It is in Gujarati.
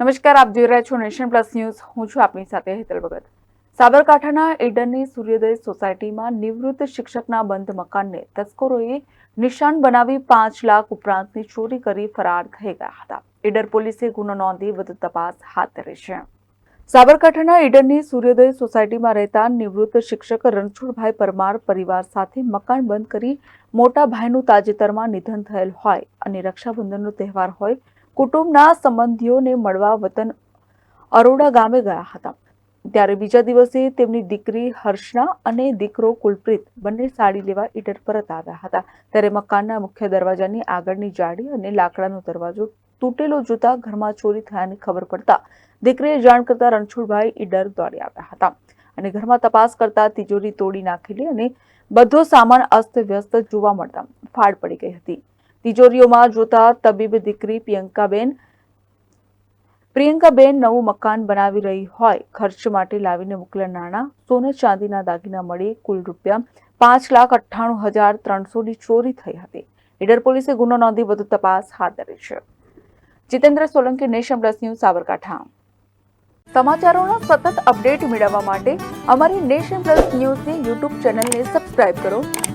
નમસ્કાર, આપ જોઈ રહ્યા છો નેશન પ્લસ ન્યૂઝ. હું છું આપની સાથે હેતલ ભગત. સાબરકાંઠાના ઈડરની સૂર્યોદય સોસાયટીમાં નિવૃત્ત શિક્ષકના બંધ મકાનને તસ્કરોએ નિશાન બનાવી પાંચ લાખ ઉપરાંતની ચોરી કરી ફરાર થઈ ગયા હતા. ઈડર પોલીસે ગુનો નોંધી વધુ તપાસ હાથ ધરી છે. સાબરકાંઠાના ઈડરની સૂર્યોદય સોસાયટીમાં રહેતા નિવૃત્ત શિક્ષક રણછોડભાઈ પરમાર પરિવાર સાથે મકાન બંધ કરી મોટા ભાઈનું તાજેતરમાં નિધન થયેલ હોય અને રક્ષાબંધનનો તહેવાર હોય કુટુંબના સંબંધીઓને મળવા વતન અરોડા ગામે ગયા હતા. ત્યારે બીજા દિવસે તેમની દીકરી હર્ષના અને દીકરો કુલપ્રીત બંને સાડી લેવા ઈટર પરત આવ્યા હતા. ત્યારે મકાનના મુખ્ય દરવાજાની આગળની જાળી અને લાકડાનો દરવાજો તૂટેલો જોતા ઘરમાં ચોરી થયાની ખબર પડતા દીકરીએ જાણ કરતા રણછોડભાઈ ઈડર દોડી આવ્યા હતા અને ઘરમાં તપાસ કરતા તિજોરી તોડી નાખેલી અને બધો સામાન અસ્તવ્યસ્ત જોવા મળતા ફાડ પડી ગઈ હતી. તિજોરીઓમાં જોતા તબીબ દીકરી પ્રિયંકાબેન પ્રિયંકાબેન નવું મકાન બનાવી રહી હોય, ખર્ચ માટે લાવીને મોકલેલા નાણાં. સોને ચાંદીના દાગીના મળી, કુલ રૂપિયા પાંચ લાખ અઠ્ઠાણું હજાર ત્રણસોની ચોરી થઈ હતી. ઈડર પોલીસે ગુનો નોંધી વધુ તપાસ હાથ ધરી છે. Jitendra Solanki, nation plus news, Sabarkantha. સમાચારોનો સતત અપડેટ મેળવવા માટે અમારી નેશન પ્લસ ન્યૂઝની યુટ્યુબ ચેનલને સબસ્ક્રાઇબ કરો.